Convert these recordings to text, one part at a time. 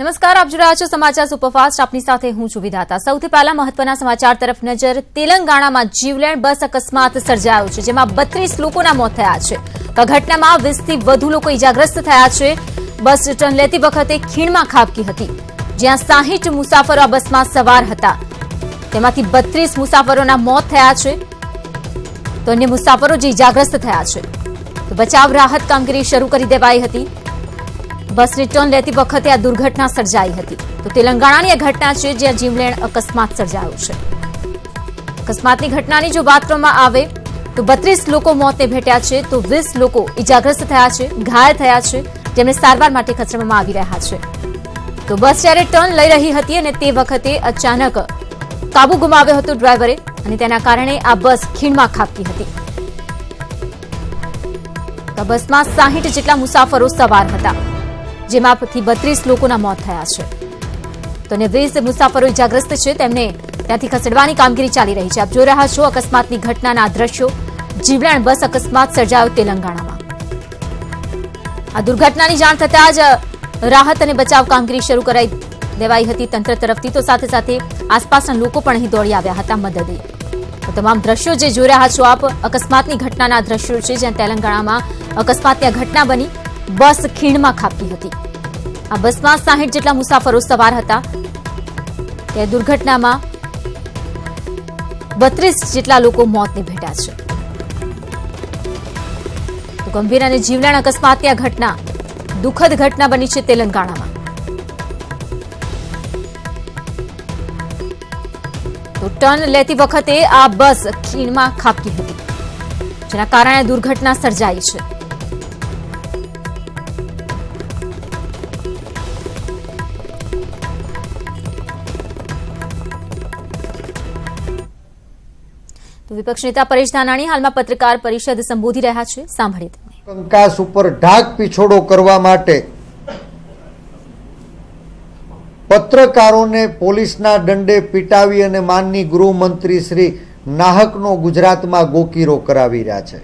નમસ્કાર, આપ જોઈ છો સમાચાર સુપરફાસ્ટ. આપની સાથે હું છું વિધાતા. સૌથી પહેલા મહત્વના સમાચાર તરફ નજર. તેલંગાણામાં જીવલેણ બસ અકસ્માત સર્જાયો છે, જેમાં બત્રીસ લોકોના મોત થયા છે. આ ઘટનામાં વીસથી વધુ લોકો ઇજાગ્રસ્ત થયા છે. બસ રિટર્ન લેતી વખતે ખીણમાં ખાબકી હતી. જ્યાં સાહીઠ મુસાફરો આ બસમાં સવાર હતા. તેમાંથી બત્રીસ મુસાફરોના મોત થયા છે. તો અન્ય મુસાફરો જે ઇજાગ્રસ્ત થયા છે. બચાવ રાહત કામગીરી શરૂ કરી દેવાઈ હતી. બસની રિટર્ન લેતી વખતે આ દુર્ઘટના સર્જાઈ હતી. તો તેલંગાણાની આ ઘટના છે જ્યાં જીવલેણ અકસ્માત સર્જાયો છે. અકસ્માતની ઘટનાની જો વાત કરવામાં આવે, તો બત્રીસ લોકો મોતને ભેટ્યા છે, તો વીસ લોકો ઇજાગ્રસ્ત થયા છે, ઘાયલ થયા છે, જેમને સારવાર માટે ખસેડવામાં આવી રહ્યા છે. તો બસ જ્યારે ટર્ન લઈ રહી હતી અને તે વખતે અચાનક કાબુ ગુમાવ્યો હતો ડ્રાઈવરે અને તેના કારણે આ બસ ખીણમાં ખાબકી હતી. બસમાં સાહીઠ જેટલા મુસાફરો સવાર હતા. જેમાંથી બત્રીસ લોકોના મોત થયા છે. તો અને વીસ મુસાફરો ઇજાગ્રસ્ત છે. તેમને ત્યાંથી ખસેડવાની કામગીરી ચાલી રહી છે. આપ જોઈ રહ્યા છો અકસ્માતની ઘટનાના દ્રશ્યો. જીવલેણ બસ અકસ્માત સર્જાયો તેલંગાણામાં. આ દુર્ઘટનાની જાણ થતાં જ રાહત અને બચાવ કામગીરી શરૂ કરાઈ દેવાઈ હતી તંત્ર તરફથી. તો સાથે સાથે આસપાસના લોકો પણ અહીં દોડી આવ્યા હતા મદદે. તમામ દ્રશ્યો જે જોઈ રહ્યા છો આપ, અકસ્માતની ઘટનાના દ્રશ્યો છે, જ્યાં તેલંગાણામાં અકસ્માતની આ ઘટના બની. બસ ખીણમાં ખાબકી હતી. આ બસમાં સાહીઠ જેટલા મુસાફરો સવાર હતા. તે દુર્ઘટનામાં બત્રીસ જેટલા લોકો મોતને ભેટ્યા છે. ગંભીર અને જીવલેણ અકસ્માતની ઘટના, દુઃખદ ઘટના બની છે તેલંગાણામાં. તો ટર્ન લેતી વખતે આ બસ ખીણમાં ખાબકી હતી, જેના કારણે દુર્ઘટના સર્જાઈ છે. વિપક્ષ નેતા પરેશ ધાનાણી હાલમાં પત્રકાર પરિષદ સંબોધી રહ્યા છે. સાંભળીએ કંકાસ ઉપર ઢાક પીછોડો કરવા માટે પત્રકારોને પોલીસના દંડે પીટાવી અને માનની ગૃહમંત્રી શ્રી નાહકનો ગુજરાતમાં ગોકીરો કરાવી રહ્યા છે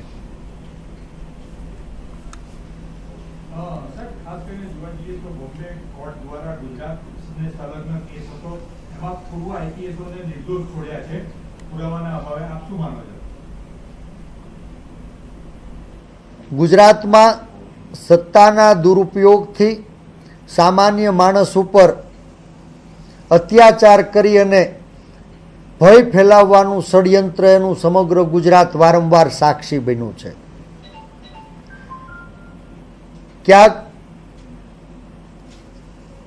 અ, સર ખાસ કરીને જોવા જઈએ તો બોમ્બે કોર્ટ દ્વારા ગુજરાતને સંલગ્ન કેસ હતો એમાં થોડું આઈપીએસઓને નિર્દોષ છોડ્યા છે પુરાવાના અભાવે આપ શું માનો છો ગુજરાતમાં સત્તાના દુરુપયોગથી સામાન્ય માણસ ઉપર અત્યાચાર કરી અને ભય ફેલાવવાનું ષડયંત્ર એનું સમગ્ર ગુજરાત વારંવાર સાક્ષી બન્યું છે. ક્યાંક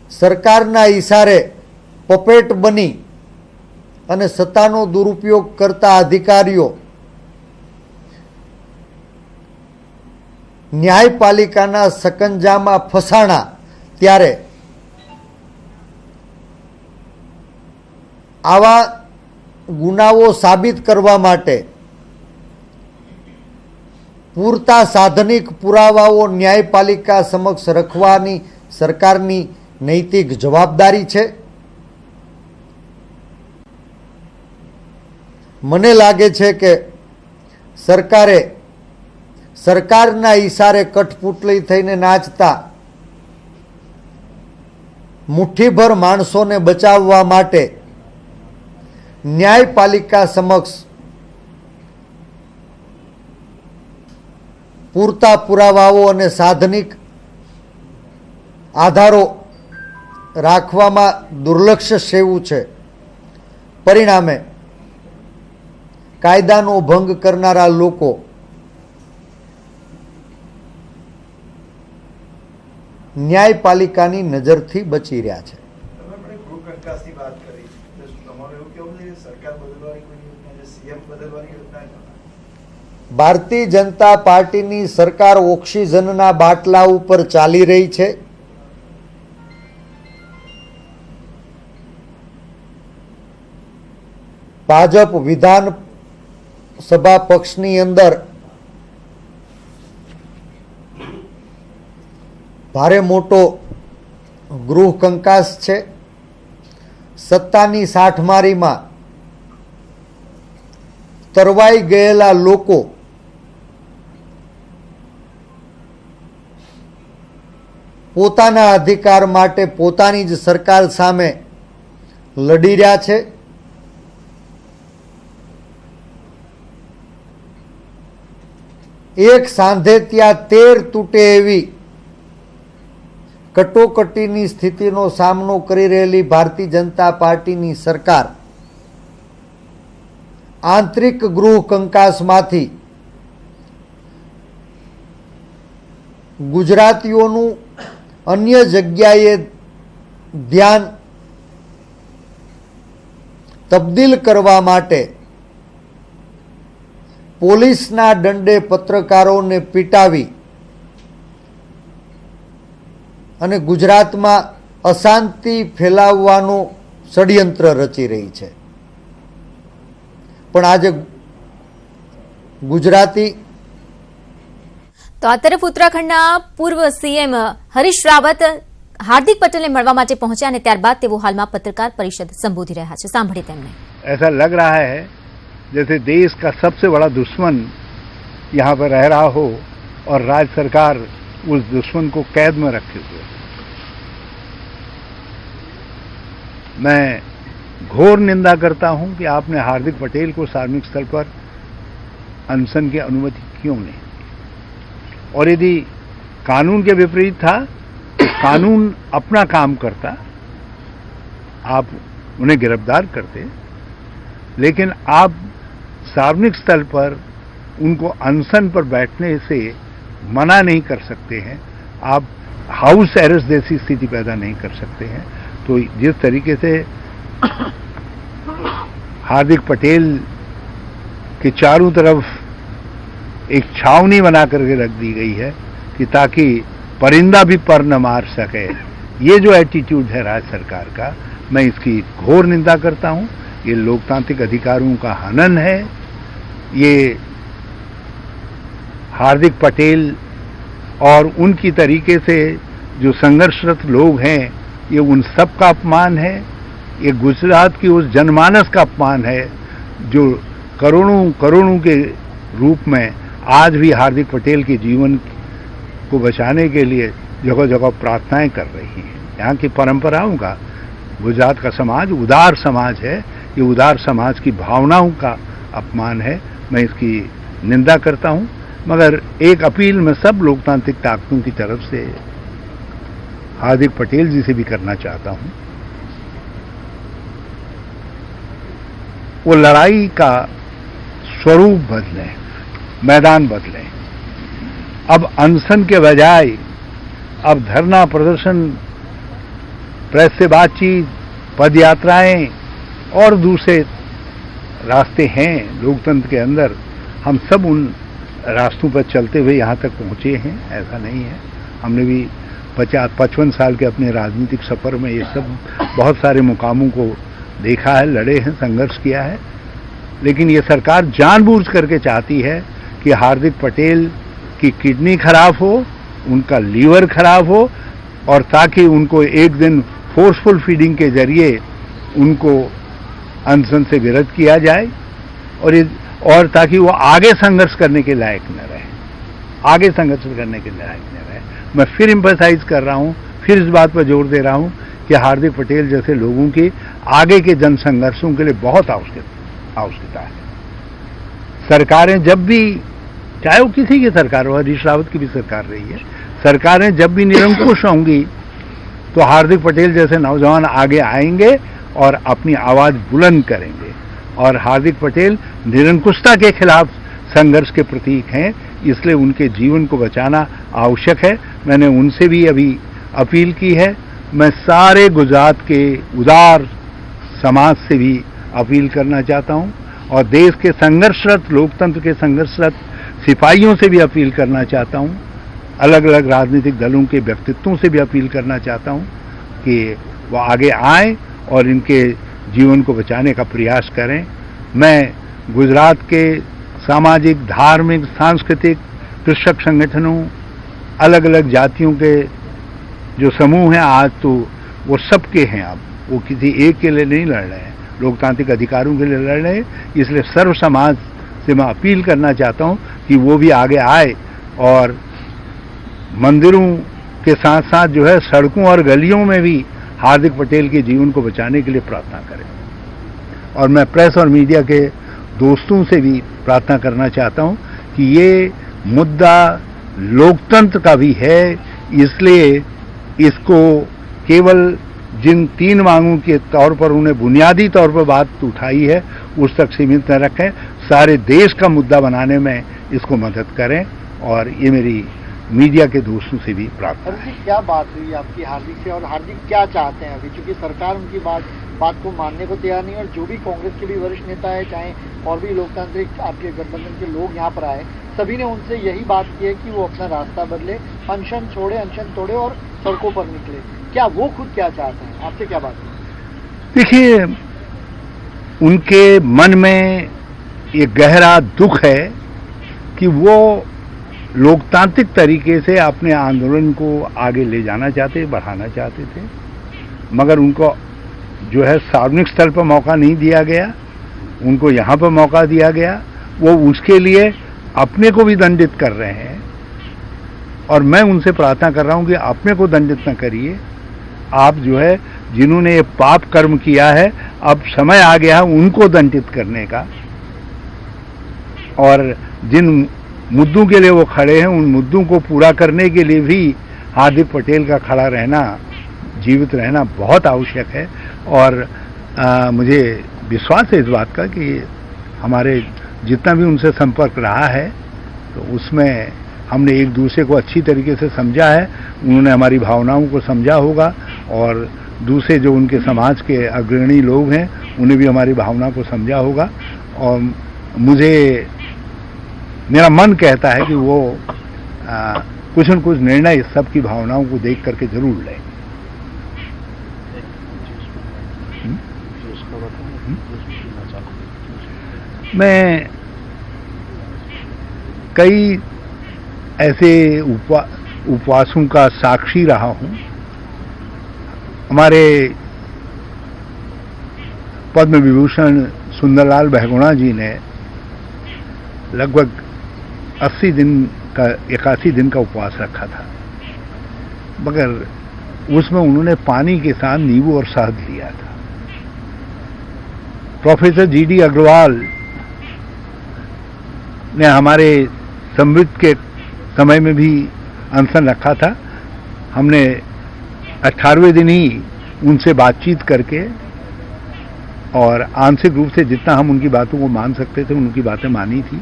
સરકારના ઈશારે પપેટ બની અને સત્તાનો દુરુપયોગ કરતા અધિકારીઓ ન્યાયપાલિકાના સકંજામાં ફસાણા ત્યારે આવા ગુનાઓ સાબિત કરવા માટે પૂરતા સાધનિક પુરાવાઓ ન્યાયપાલિકા સમક્ષ રખવાની સરકારની નૈતિક જવાબદારી છે. મને લાગે છે કે સરકારે સરકારના ઈશારે કઠપૂટલી થઈને નાચતા. મુઠ્ઠીભર માણસોને બચાવવા માટે ન્યાયપાલિકા સમક્ષ પૂરતા પુરાવાઓ અને સાધનિક આધારો રાખવામાં દુર્લક્ષ સેવું છે. પરિણામે કાયદાનો ભંગ કરનારા લોકો ન્યાયપાલિકાની નજરથી બચી રહ્યા છે તમે પણ એક ગૃહ કંકાસની વાત કરી તો શું તમારું એવું કેવું છે કે સરકાર બદલવાની કોઈ યોજના છે નજરથી બચી રહ્યા છે. ભારતીય જનતા પાર્ટીની સરકાર ઓક્સિજનના બાટલા ઉપર ચાલી રહી છે. ભાજપ વિધાન સભા પક્ષની અંદર ભારે મોટો ગૃહ કંકાસ છે. સત્તાની સાઠમારીમાં તરવાઈ ગયેલા લોકો પોતાના અધિકાર માટે પોતાની જ સરકાર સામે લડી રહ્યા છે. એક સાંધે ત્યાં તેર તૂટે એવી કટોકટીની સ્થિતિનો સામનો કરી રહેલી ભારતીય જનતા પાર્ટીની સરકાર. આંતરિક ગૃહ કંકાસમાંથી ગુજરાતીઓનું અન્ય જગ્યાએ ધ્યાન તબદીલ કરવા માટે પોલીસના દંડે પત્રકારોને પીટાવી અને ગુજરાતમાં અશાંતિ ફેલાવવાનું ષડયંત્ર રચી રહી છે પણ આજે ગુજરાતી તો આ તરફ ઉત્તરાખંડના પૂર્વ સીએમ હરીશ રાવત હાર્દિક પટેલને મળવા માટે પહોંચ્યા અને ત્યારબાદ તેઓ હાલમાં પત્રકાર પરિષદ સંબોધી રહ્યા છે સાંભળીએ તેમને ऐसा लग रहा है जैसे देश का सबसे बड़ा दुश्मन यहाँ पर रह रहा हो और राज्य सरकार उस दुश्मन को कैद में रखे हुए। मैं घोर निंदा करता हूँ कि आपने हार्दिक पटेल को सार्वजनिक स्थल पर अनशन की अनुमति क्यों नहीं और यदि कानून के विपरीत था तो कानून अपना काम करता, आप उन्हें गिरफ़्तार करते, लेकिन आप सार्वजनिक स्थल पर उनको अनशन पर बैठने से मना नहीं कर सकते हैं। आप हाउस अरेस्ट जैसी स्थिति पैदा नहीं कर सकते हैं। तो जिस तरीके से हार्दिक पटेल के चारों तरफ़ एक छावनी बना करके रख दी गई है कि ताकि परिंदा भी पर न मार सके। ये जो एटीट्यूड है राज्य सरकार का, मैं इसकी घोर निंदा करता हूँ। ये लोकतांत्रिक अधिकारों का हनन है। ये हार्दिक पटेल और उनकी तरीके से जो संघर्षरत लोग हैं, ये उन सब का अपमान है। ये गुजरात की उस जनमानस का अपमान है, जो करोड़ों करोड़ों के रूप में आज भी हार्दिक पटेल के जीवन को बचाने के लिए जगह जगह प्रार्थनाएँ कर रही हैं। यहाँ की परंपराओं का, गुजरात का समाज उदार समाज है। ये उदार समाज की भावनाओं का अपमान है। मैं इसकी निंदा करता हूँ। मगर एक अपील मैं सब लोकतांत्रिक ताकतों की तरफ़ से हार्दिक पटेल जी से भी करना चाहता हूँ। वो लड़ाई का स्वरूप बदलें, मैदान बदलें। अब अनशन के बजाय, अब धरना प्रदर्शन, प्रेस से बातचीत, पदयात्राएँ और दूसरे रास्ते हैं लोकतंत्र के अंदर। हम सब उन रास्तों पर चलते हुए यहाँ तक पहुँचे हैं, ऐसा नहीं है। हमने भी पचास पचपन साल के अपने राजनीतिक सफ़र में ये सब बहुत सारे मुकामों को देखा है, लड़े हैं, संघर्ष किया है। लेकिन ये सरकार जानबूझ करके चाहती है कि हार्दिक पटेल की किडनी खराब हो, उनका लीवर खराब हो, और ताकि उनको एक दिन फोर्सफुल फीडिंग के ज़रिए उनको अनशन से विरत किया जाए। और ये और ताकि वो आगे संघर्ष करने के लायक न रहे। आगे संघर्ष करने के लायक न रहे। मैं फिर इम्पसाइज कर रहा हूँ, फिर इस बात पर ज़ोर दे रहा हूँ कि हार्दिक पटेल जैसे लोगों की आगे के जन संघर्षों के लिए बहुत आवश्यक, आवश्यकता है। सरकारें जब भी, चाहे वो किसी की सरकार हो, हरीश रावत की भी सरकार रही है, सरकारें जब भी निरंकुश होंगी तो हार्दिक पटेल जैसे नौजवान आगे आएँगे और अपनी आवाज़ बुलंद करेंगे। और हार्दिक पटेल निरंकुशता के खिलाफ संघर्ष के प्रतीक हैं, इसलिए उनके जीवन को बचाना आवश्यक है। मैंने उनसे भी अभी अपील की है। मैं सारे गुजरात के उदार समाज से भी अपील करना चाहता हूँ और देश के संघर्षरत, लोकतंत्र के संघर्षरत सिपाहियों से भी अपील करना चाहता हूँ। अलग अलग राजनीतिक दलों के व्यक्तित्वों से भी अपील करना चाहता हूँ कि वो आगे आए और इनके जीवन को बचाने का प्रयास करें। मैं गुजरात के सामाजिक, धार्मिक, सांस्कृतिक, कृषक संगठनों अलग अलग जातियों के जो समूह हैं आज तो वो सबके हैं अब। वो किसी एक के लिए नहीं लड़ रहे हैं। लोकतांत्रिक अधिकारों के लिए लड़ रहे हैं। इसलिए सर्व समाज से मैं अपील करना चाहता हूँ कि वो भी आगे आए और मंदिरों के साथ साथ जो है, सड़कों और गलियों में भी हार्दिक पटेल के जीवन को बचाने के लिए प्रार्थना करें। और मैं प्रेस और मीडिया के दोस्तों से भी प्रार्थना करना चाहता हूँ कि ये मुद्दा लोकतंत्र का भी है, इसलिए इसको केवल जिन तीन मांगों के तौर पर उन्हें बुनियादी तौर पर बात उठाई है, उस तक सीमित न रखें। सारे देश का मुद्दा बनाने में इसको मदद करें, और ये मेरी मीडिया के दोस्तों से भी प्रार्थना जी क्या बात हुई आपकी हार्दिक से? और हार्दिक क्या चाहते हैं? अभी चूँकि सरकार उनकी बात बात को मानने को तैयार नहीं है और जो भी कांग्रेस के भी वरिष्ठ नेता है चाहे और भी लोकतांत्रिक आपके गठबंधन के लोग यहाँ पर आए सभी ने उनसे यही बात की है कि वो अपना रास्ता बदले अनशन छोड़े अनशन तोड़े और सड़कों पर निकले। क्या वो खुद क्या चाहते हैं? आपसे क्या बात है देखिए उनके मन में ये गहरा दुख है कि वो लोकतांत्रिक तरीके से अपने आंदोलन को आगे ले जाना चाहते, बढ़ाना चाहते थे, मगर उनको जो है सार्वजनिक स्थल पर मौका नहीं दिया गया, उनको यहाँ पर मौका दिया गया। वो उसके लिए अपने को भी दंडित कर रहे हैं। और मैं उनसे प्रार्थना कर रहा हूँ कि अपने को दंडित न करिए। आप जो है, जिन्होंने ये पाप कर्म किया है, अब समय आ गया है उनको दंडित करने का। और जिन मुद्दों के लिए वो खड़े हैं उन मुद्दों को पूरा करने के लिए भी हार्दिक पटेल का खड़ा रहना जीवित रहना बहुत आवश्यक है। और आ, मुझे विश्वास है इस बात का कि हमारे जितना भी उनसे संपर्क रहा है तो उसमें हमने एक दूसरे को अच्छी तरीके से समझा है उन्होंने हमारी भावनाओं को समझा होगा और दूसरे जो उनके समाज के अग्रणी लोग हैं उन्हें भी हमारी भावना को समझा होगा। और मुझे मेरा मन कहता है कि वो आ, कुछ न कुछ निर्णय इस भावनाओं को देख करके ज़रूर लें। मैं कई ऐसे उपवा, उपवासों का साक्षी रहा हूँ। हमारे पद्म विभूषण सुंदरलाल बहगुणा जी ने लगभग 80 दिन का, इक्यासी दिन का उपवास रखा था। मगर उसमें उन्होंने पानी के साथ नींबू और शहद लिया था। प्रोफेसर जी डी अग्रवाल ने हमारे समृद्ध के समय में भी अनशन रखा था। हमने अठारहवें दिन ही उनसे बातचीत करके और आंशिक रूप से जितना हम उनकी बातों को मान सकते थे, उनकी बातें मानी थी।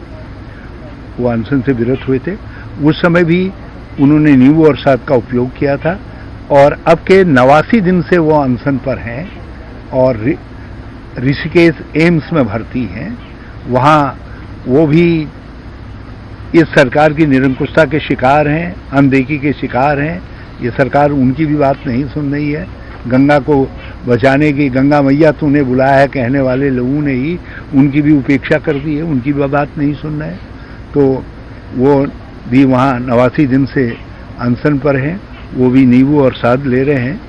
वो अनशन से विरत हुए थे। उस समय भी उन्होंने नींबू और शहद का उपयोग किया था और अब के नवासी दिन से वो अनशन पर हैं और ऋषिकेश एम्स में भर्ती हैं। वहाँ वो भी इस सरकार की निरंकुशता के शिकार हैं, अनदेखी के शिकार हैं। ये सरकार उनकी भी बात नहीं सुन रही है। गंगा को बचाने की, गंगा मैया तूने बुलाया है, कहने वाले लोगों ने ही उनकी भी उपेक्षा कर दी है, उनकी भी बात नहीं सुन रहे। तो वो भी वहाँ नवासी दिन से अनशन पर हैं, वो भी नींबू और शहद ले रहे हैं।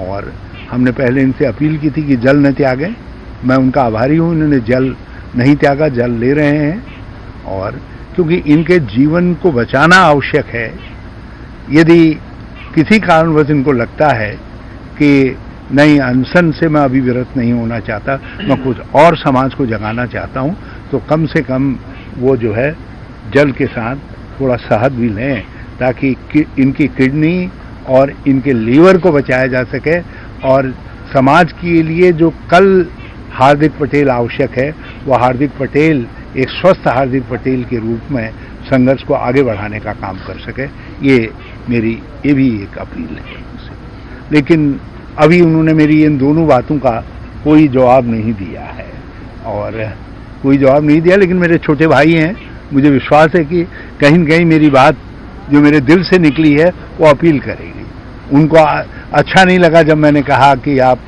और हमने पहले इनसे अपील की थी कि जल न त्यागें। मैं उनका आभारी हूँ, इन्होंने जल नहीं त्यागा, जल ले रहे हैं। और क्योंकि इनके जीवन को बचाना आवश्यक है, यदि किसी कारणवश इनको लगता है कि नहीं, अनशन से मैं अभी विरत नहीं होना चाहता, मैं कुछ और समाज को जगाना चाहता हूँ तो कम से कम वो जो है जल के साथ थोड़ा शहद भी लें ताकि कि, इनकी किडनी और इनके लीवर को बचाया जा सके और समाज के लिए जो कल हार्दिक पटेल आवश्यक है वो हार्दिक पटेल एक स्वस्थ हार्दिक पटेल के रूप में संघर्ष को आगे बढ़ाने का काम कर सके। ये मेरी ये भी एक अपील है लेकिन अभी उन्होंने मेरी इन दोनों बातों का कोई जवाब नहीं दिया है। और कोई जवाब नहीं दिया, लेकिन मेरे छोटे भाई हैं, मुझे विश्वास है कि कहीं न कहीं मेरी बात जो मेरे दिल से निकली है, वो अपील करेगी। उनको अच्छा नहीं लगा जब मैंने कहा कि आप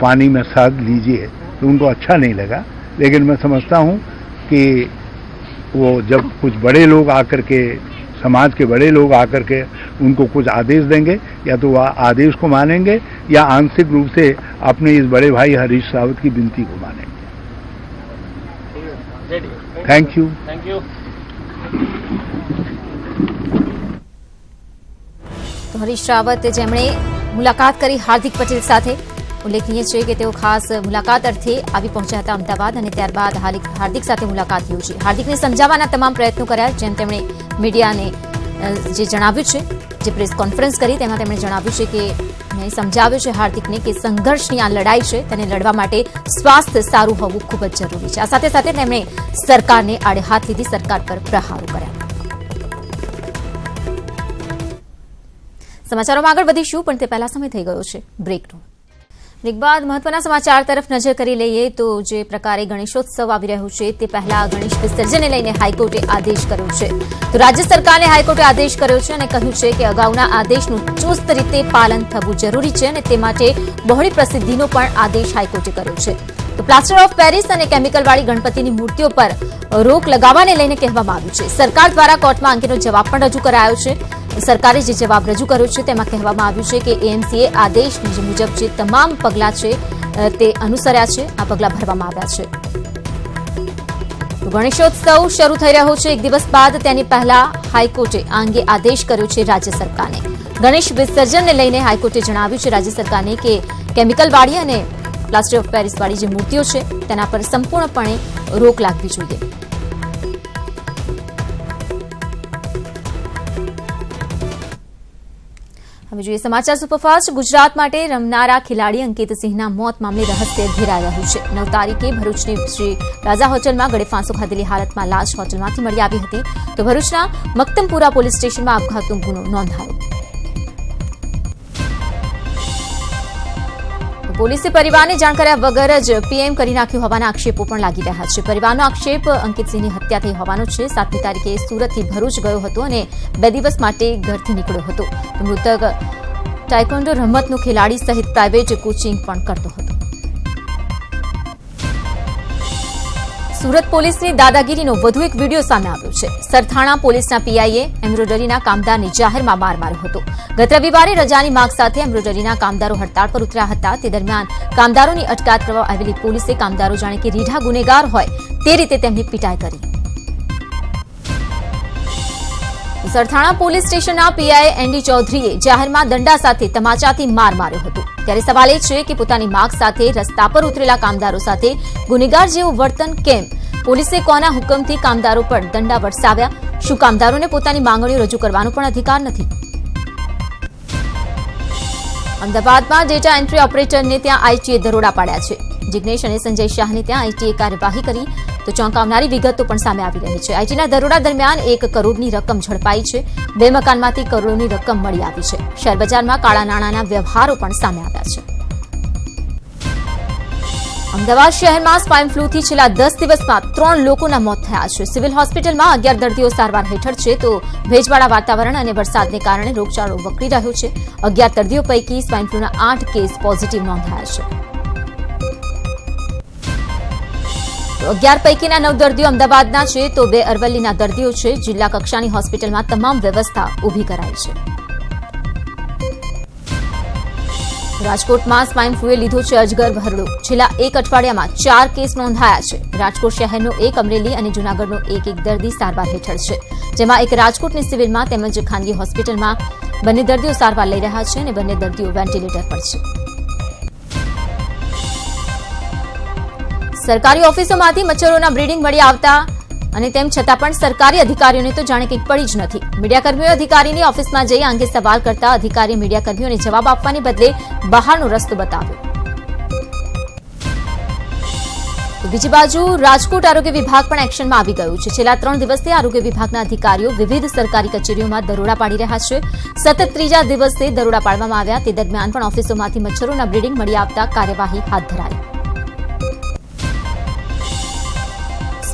पानी में शहद लीजिए तो उनको अच्छा नहीं लगा। लेकिन मैं समझता हूँ कि वो जब कुछ बड़े लोग आकर के, समाज के बड़े लोग आकर के उनको कुछ आदेश देंगे, या तो वह आदेश को मानेंगे, या आंशिक रूप से अपने इस बड़े भाई हरीश रावत की विनती को मानेंगे। Thank you thank you Harish Rawat જેમણે મુલાકાત કરી હાર્દિક પટેલ સાથે. ઉલ્લેખનીય છે કે તેઓ ખાસ મુલાકાત અર્થે આવી પહોંચ્યા હતા અમદાવાદ અને ત્યારબાદ હાર્દિક સાથે મુલાકાત યોજી હાર્દિકને સમજાવવાના તમામ પ્રયત્નો કર્યા જેમ તેમણે મીડિયાને જે જણાવ્યું છે જે પ્રેસ કોન્ફરન્સ કરી તેમાં તેમણે જણાવ્યું છે કે મેં સમજાવ્યું છે હાર્દિકને કે સંઘર્ષની આ લડાઈ છે, તેને લડવા માટે સ્વાસ્થ્ય સારું હોવું ખૂબ જ જરૂરી છે. આ સાથે સાથે તેમણે સરકારને આડે હાથ લીધી, સરકાર પર પ્રહારો કર્યા. સમાચારોમાં આગળ વધીશું, પણ તે પહેલા સમય થઈ ગયો છે. બ્રેકનો બ્રેક બાદ મહત્વના સમાચાર તરફ નજર કરી લઈએ તો જે પ્રકારે ગણેશોત્સવ આવી રહ્યો છે તે પહેલા ગણેશ વિસર્જનને લઈને હાઈકોર્ટે આદેશ કર્યો છે. તો રાજ્ય સરકારને હાઈકોર્ટે આદેશ કર્યો છે અને કહ્યું છે કે અગાઉના આદેશનું ચુસ્ત રીતે પાલન થવું જરૂરી છે અને તે માટે બહોળી પ્રસિદ્ધિનો પણ આદેશ હાઈકોર્ટે કર્યો છે. તો પ્લાસ્ટર ઓફ પેરિસ અને કેમિકલવાળી ગણપતિની મૂર્તિઓ પર રોક લગાવવાને લઈને કહેવામાં આવ્યું છે. સરકાર દ્વારા કોર્ટમાં અંગેનો જવાબ પણ રજૂ કરાયો છે. સરકારે જે જવાબ રજૂ કર્યો છે તેમાં કહેવામાં આવ્યું છે કે એએમસીએ આદેશ મુજબ જે તમામ પગલાં છે તે અનુસર્યા છે. આ પગલાં ભરવામાં આવ્યા છે. ગણેશોત્સવ શરૂ થઈ રહ્યો છે. એક દિવસ બાદ તેની પહેલા હાઈકોર્ટે આ અંગે આદેશ કર્યો છે રાજ્ય સરકારને. ગણેશ વિસર્જનને લઈને હાઈકોર્ટે જણાવ્યું છે રાજ્ય સરકારને કે કેમિકલવાળી અને પ્લાસ્ટર ઓફ પેરિસવાળી જે મૂર્તિઓ છે, તેના પર સંપૂર્ણપણે રોક લાગવી જોઈએ. હવે જોઈએ સમાચાર સુપરફાસ્ટ. ગુજરાત માટે રમનારા ખેલાડી અંકિત સિંહના મોત મામલે રહસ્ય ઘેરાઈ રહ્યું છે. નવ તારીખે ભરૂચની શ્રી રાજા હોટલમાં ગળે ફાંસો ખાધેલી હાલતમાં લાશ હોટલમાંથી મળી આવી હતી. તો ભરૂચના મક્તમપુરા પોલીસ સ્ટેશનમાં આપઘાતનો ગુનો નોંધાયો. પોલીસે પરિવારને જાણ કર્યા વગર જ પીએમ કરી નાખ્યું હોવાના આક્ષેપો પણ લાગી રહ્યા છે. પરિવારનો આક્ષેપ અંકિતસિંહની હત્યા થઈ હોવાનો છે. સાતમી તારીખે સુરતથી ભરૂચ ગયો હતો અને બે દિવસ માટે ઘરથી નીકળ્યો હતો. મૃતક ટાઇકોન્ડો રમતનો ખેલાડી સહિત પ્રાઇવેટ કોચિંગ પણ કરતો હતો. સુરત પોલીસની દાદાગીરીનો વધુ એક વીડિયો સામે આવ્યો છે. સરથાણા પોલીસના પીઆઈએ એમ્બ્રોઇડરીના કામદારને જાહેરમાં માર માર્યો હતો. ગત રવિવારે રજાની માંગ સાથે એમ્બ્રોઇડરીના કામદારો હડતાળ પર ઉતર્યા હતા. તે દરમિયાન કામદારોની અટકાયત કરવા આવેલી પોલીસે કામદારો જાણે કે રીઢા ગુનેગાર હોય તે રીતે તેમની પીટાઈ કરી. સરથાણા પોલીસ સ્ટેશનના પીઆઈ એનડી ચૌધરીએ જાહેરમાં દંડા સાથે તમાચાથી માર માર્યો હતો. ત્યારે સવાલ એ છે કે પોતાની માગ સાથે રસ્તા પર ઉતરેલા કામદારો સાથે ગુનેગાર જેવું વર્તન કેમ? પોલીસે કોના હુકમથી કામદારો પર દંડા વરસાવ્યા? શું કામદારોને પોતાની માંગણીઓ રજૂ કરવાનો પણ અધિકાર નથી? અમદાવાદમાં ડેટા એન્ટ્રી ઓપરેટરને ત્યાં આઈટીએ દરોડા પાડ્યા છે. જિગ્નેશ અને સંજય શાહને ત્યાં આઈટીએ કાર્યવાહી કરી. તો ચોંકાવનારી વિગતો પણ સામે આવી રહી છે. આઈટીના દરોડા દરમિયાન એક કરોડની રકમ ઝડપાઈ છે. બે મકાનમાંથી કરોડોની રકમ મળી આવી છે. શેરબજારમાં કાળા નાણાંના વ્યવહારો પણ સામે આવ્યા છે. અમદાવાદ શહેરમાં સ્વાઇન ફ્લૂથી છેલ્લા દસ દિવસમાં ત્રણ લોકોના મોત થયા છે. સિવિલ હોસ્પિટલમાં અગિયાર દર્દીઓ સારવાર હેઠળ છે. તો ભેજવાળા વાતાવરણ અને વરસાદને કારણે રોગચાળો વકરી રહ્યો છે. અગિયાર દર્દીઓ પૈકી સ્વાઇન ફ્લૂના આઠ કેસ પોઝિટિવ નોંધાયા છે. અગિયાર પૈકીના નવ દર્દીઓ અમદાવાદના છે, તો બે અરવલ્લીના દર્દીઓ છે. જિલ્લા કક્ષાની હોસ્પિટલમાં તમામ વ્યવસ્થા ઊભી કરાઈ છે. રાજકોટમાં સ્વાઇન ફ્લુએ લીધો છે અજગર ભરડો. છેલ્લા એક અઠવાડિયામાં ચાર કેસ નોંધાયા છે. રાજકોટ શહેરનો એક, અમરેલી અને જૂનાગઢનો એક એક દર્દી સારવાર હેઠળ છે. જેમાં એક રાજકોટની સિવિલમાં તેમજ ખાનગી હોસ્પિટલમાં બંને દર્દીઓ સારવાર લઈ રહ્યા છે અને બંને દર્દીઓ વેન્ટિલેટર પર છે. સરકારી ઓફિસોમાંથી મચ્છરોના બ્રીડિંગ મળી આવતા અને તેમ છતાં પણ સરકારી અધિકારીઓને તો જાણે કંઈક પડી જ નથી. મીડિયાકર્મીઓ અધિકારીની ઓફિસમાં જઈ અંગે સવાલ કરતા અધિકારીએ મીડિયાકર્મીઓને જવાબ આપવાને બદલે બહારનો રસ્તો બતાવ્યો. બીજી બાજુ, રાજકોટ આરોગ્ય વિભાગ પણ એક્શનમાં આવી ગયું છે. છેલ્લા ત્રણ દિવસથી આરોગ્ય વિભાગના અધિકારીઓ વિવિધ સરકારી કચેરીઓમાં દરોડા પાડી રહ્યા છે. સતત ત્રીજા દિવસે દરોડા પાડવામાં આવ્યા. તે દરમિયાન પણ ઓફિસોમાંથી મચ્છરોના બ્રીડિંગ મળી આવતા કાર્યવાહી હાથ ધરાઈ.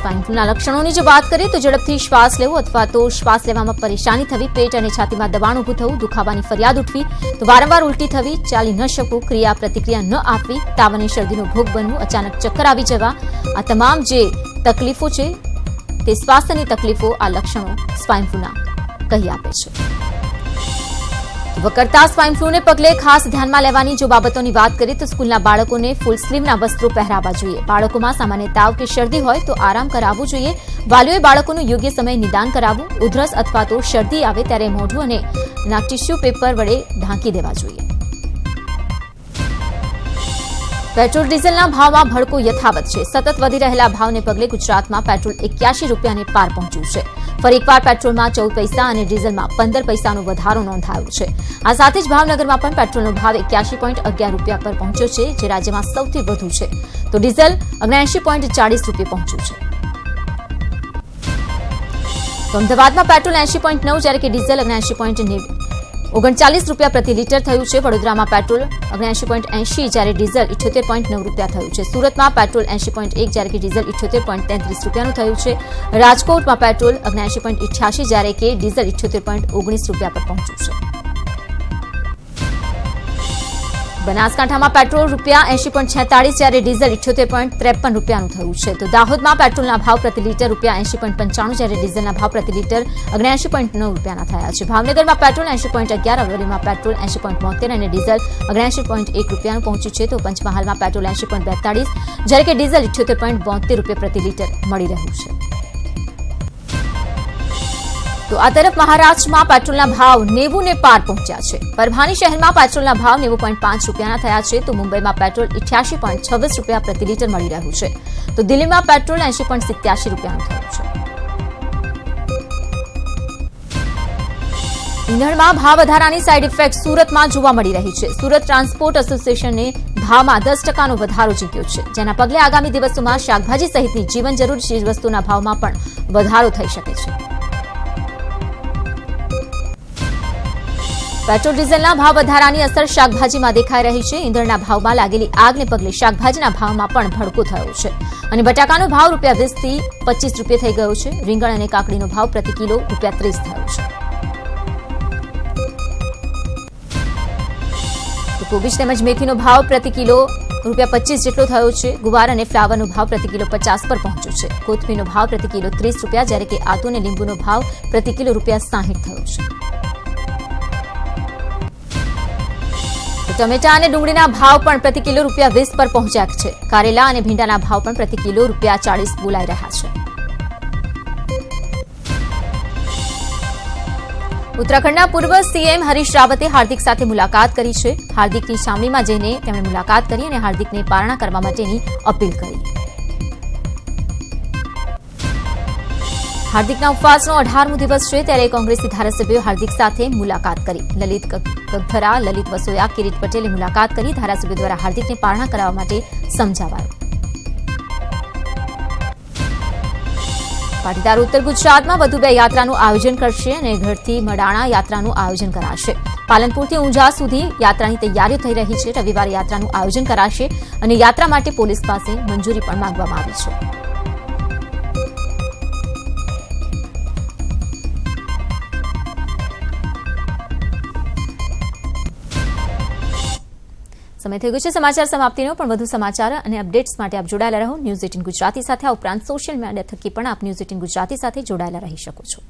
સ્વાઇન ફ્લૂના લક્ષણોની જો વાત કરીએ તો ઝડપથી શ્વાસ લેવો અથવા તો શ્વાસ લેવામાં પરેશાની થવી, પેટ અને છાતીમાં દબાણ ઊભું થવું, દુખાવાની ફરિયાદ ઉઠવી, તો વારંવાર ઉલટી થવી, ચાલી ન શકવું ક્રિયા પ્રતિક્રિયા ન આપવી તાવ અને શરદીનો ભોગ બનવું, અચાનક ચક્કર આવી જવા, આ તમામ જે તકલીફો છે તે સ્વાસ્થ્યની તકલીફો, આ લક્ષણો સ્વાઇન ફ્લૂના કહી આપે છે. વકરતા સ્વાઇન ફ્લૂને પગલે ખાસ ધ્યાનમાં લેવાની જો બાબતોની વાત કરીએ તો સ્કૂલના બાળકોને ફૂલ સ્લીવના વસ્ત્રો પહેરાવવા જોઈએ. બાળકોમાં સામાન્ય તાવ કે શરદી હોય તો આરામ કરાવવો જોઈએ. વાલીઓએ બાળકોનું યોગ્ય સમય નિદાન કરાવવું, ઉધરસ અથવા તો શરદી આવે ત્યારે મોઢું અને નાક ટીસ્યુ પેપર વડે ઢાંકી દેવા જોઈએ. પેટ્રોલ ડીઝલના ભાવમાં ભડકો યથાવત છે. સતત વધી રહેલા ભાવને પગલે ગુજરાતમાં પેટ્રોલ એક્યાસી રૂપિયાને પાર પહોંચ્યું છે. ફરી એકવાર પેટ્રોલમાં ચૌદ પૈસા અને ડીઝલમાં પંદર પૈસાનો વધારો નોંધાયો છે. આ સાથે જ ભાવનગરમાં પણ પેટ્રોલનો ભાવ એક્યાસી પોઈન્ટ અગિયાર રૂપિયા પર પહોંચ્યો છે, જે રાજ્યમાં સૌથી વધુ છે. તો ડીઝલ ઓગણએંશી પોઈન્ટ ચાળીસ રૂપિયા પહોંચ્યું છે. તો અમદાવાદમાં પેટ્રોલ એંશી પોઈન્ટ નવ, જ્યારે કે ડીઝલ ઓગણએંશી પોઈન્ટ ઓગણચાલીસ રૂપિયા પ્રતિ લીટર થયું છે વડોદરામાં પેટ્રોલ, ઓગણએંશી પોઈન્ટ એંશી જ્યારે ડીઝલ ઇઠ્યોતેર પોઈન્ટ નવ રૂપિયા થયું છે. સુરતમાં પેટ્રોલ એંશી પોઈન્ટ એક જ્યારે કે ડીઝલ ઇઠ્યોતેર પોઈન્ટ તેત્રીસ રૂપિયાનું થયું છે. રાજકોટમાં પેટ્રોલ, ઓગણએંશી પોઈન્ટ ઇઠ્યાસી જ્યારે કે ડીઝલ ઇઠ્યોતેર પોઈન્ટ ઓગણીસ રૂપિયા પર પહોંચ્યું છે. બનાસકાંઠામાં પેટ્રોલ રૂપિયા એંશી પોઈન્ટ છેતાળીસ, જ્યારે ડીઝલ ઇઠ્યોતેર પોઈન્ટ ત્રેપન રૂપિયાનું થયું છે. તો દાહોદમાં પેટ્રોલના ભાવ પ્રતિ લીટર રૂપિયા એંશી પોઈન્ટ પંચાણું, જ્યારે ડીઝલના ભાવ પ્રતિ લીટર ઓગણએંશી પોઈન્ટ નવ રૂપિયાના થયા છે. ભાવનગરમાં પેટ્રોલ એંશી પોઈન્ટ અગિયાર, અરવલ્લીમાં પેટ્રોલ એંશી પોઈન્ટ બોતેર અને ડીઝલ ઓગણએંશી પોઈન્ટ એક રૂપિયાનું પહોંચ્યું છે. તો પંચમહાલમાં પેટ્રોલ એંશી પોઈન્ટ બેતાળીસ, જ્યારે કે ડીઝલ ઇઠ્યોતેર પોઈન્ટ બોતેર રૂપિયા પ્રતિ લીટર મળી રહ્યું છે. તો આ તરફ મહારાષ્ટ્રમાં પેટ્રોલના ભાવ નેવું ને પાર પહોંચ્યા છે. પરભાની શહેરમાં પેટ્રોલના ભાવ નેવું પોઈન્ટ પાંચ રૂપિયાના થયા છે. તો મુંબઈમાં પેટ્રોલ ઇઠ્યાસી પોઈન્ટ છવ્વીસ રૂપિયા પ્રતિ લીટર મળી રહ્યું છે. તો દિલ્હીમાં પેટ્રોલ એંશી પોઈન્ટ સિત્યાસી રૂપિયાનું થયું છે. ઈંધણમાં ભાવ વધારાની સાઇડ ઇફેક્ટ સુરતમાં જોવા મળી રહી છે. સુરત ટ્રાન્સપોર્ટ એસોસિએશને ભાવમાં દસ ટકાનો વધારો જીત્યો છે. જેના પગલે આગામી દિવસોમાં શાકભાજી સહિતની જીવન જરૂરી ચીજવસ્તુના ભાવમાં પણ વધારો થઈ શકે છે. પેટ્રોલ ડીઝલના ભાવ વધારાની અસર શાકભાજીમાં દેખાઈ રહી છે. ઈંધણના ભાવમાં લાગેલી આગને પગલે શાકભાજીના ભાવમાં પણ ભડકો થયો છે. અને બટાકાનો ભાવ રૂપિયા વીસથી પચીસ રૂપિયા થઈ ગયો છે. રીંગણ અને કાકડીનો ભાવ પ્રતિ કિલો રૂપિયા ત્રીસ થયો છે. કોબીજ તેમજ મેથીનો ભાવ પ્રતિ કિલો રૂપિયા પચીસ જેટલો થયો છે. ગુવાર અને ફ્લાવરનો ભાવ પ્રતિ કિલો પચાસ પર પહોંચ્યો છે. કોથમીનો ભાવ પ્રતિ કિલો ત્રીસ રૂપિયા, જ્યારે કે આદુ અને લીંબુનો ભાવ પ્રતિ કિલો રૂપિયા સાહીઠ થયો છે. ટમેટા અને ડુંગળીના ભાવ પણ પ્રતિ કિલો રૂપિયા વીસ પર પહોંચ્યા છે. કારેલા અને ભીંડાના ભાવ પણ પ્રતિ કિલો રૂપિયા ચાલીસ બોલાઈ રહ્યા છે. ઉત્તરાખંડના પૂર્વ સીએમ હરીશ રાવતે હાર્દિક સાથે મુલાકાત કરી છે. હાર્દિકની છાવણીમાં જઈને તેમણે મુલાકાત કરી અને હાર્દિકને પારણા કરવા માટેની અપીલ કરી. હાર્દિકના ઉપવાસનો અઢારમો દિવસ છે ત્યારે કોંગ્રેસી ધારાસભ્યો હાર્દિક સાથે મુલાકાત કરી. લલિત કગધરા લલિત વસોયા, કિરીટ પટેલે મુલાકાત કરી ધારાસભ્ય દ્વારા હાર્દિકને પારણા કરાવવા માટે સમજાવાયો. પાટીદાર ઉત્તર ગુજરાતમાં વધુ બે યાત્રાનું આયોજન કરશે અને ઘરથી મડાણા યાત્રાનું આયોજન કરાશે. પાલનપુરથી ઊંઝા સુધી યાત્રાની તૈયારીઓ થઈ રહી છે. રવિવારે યાત્રાનું આયોજન કરાશે અને યાત્રા માટે પોલીસ પાસે મંજૂરી પણ માંગવામાં આવી છે. સમય થઈ ગયો છે. સમાચાર સમાપ્તિનો પણ વધુ સમાચાર અને અપડેટ્સ માટે આપ જોડાયેલા રહો. ન્યૂઝ એટીન ગુજરાતી સાથે આ ઉપરાંત સોશિયલ મીડિયા થકી પણ આપ ન્યૂઝ એટીન ગુજરાતી સાથે જોડાયેલા રહી શકો છો.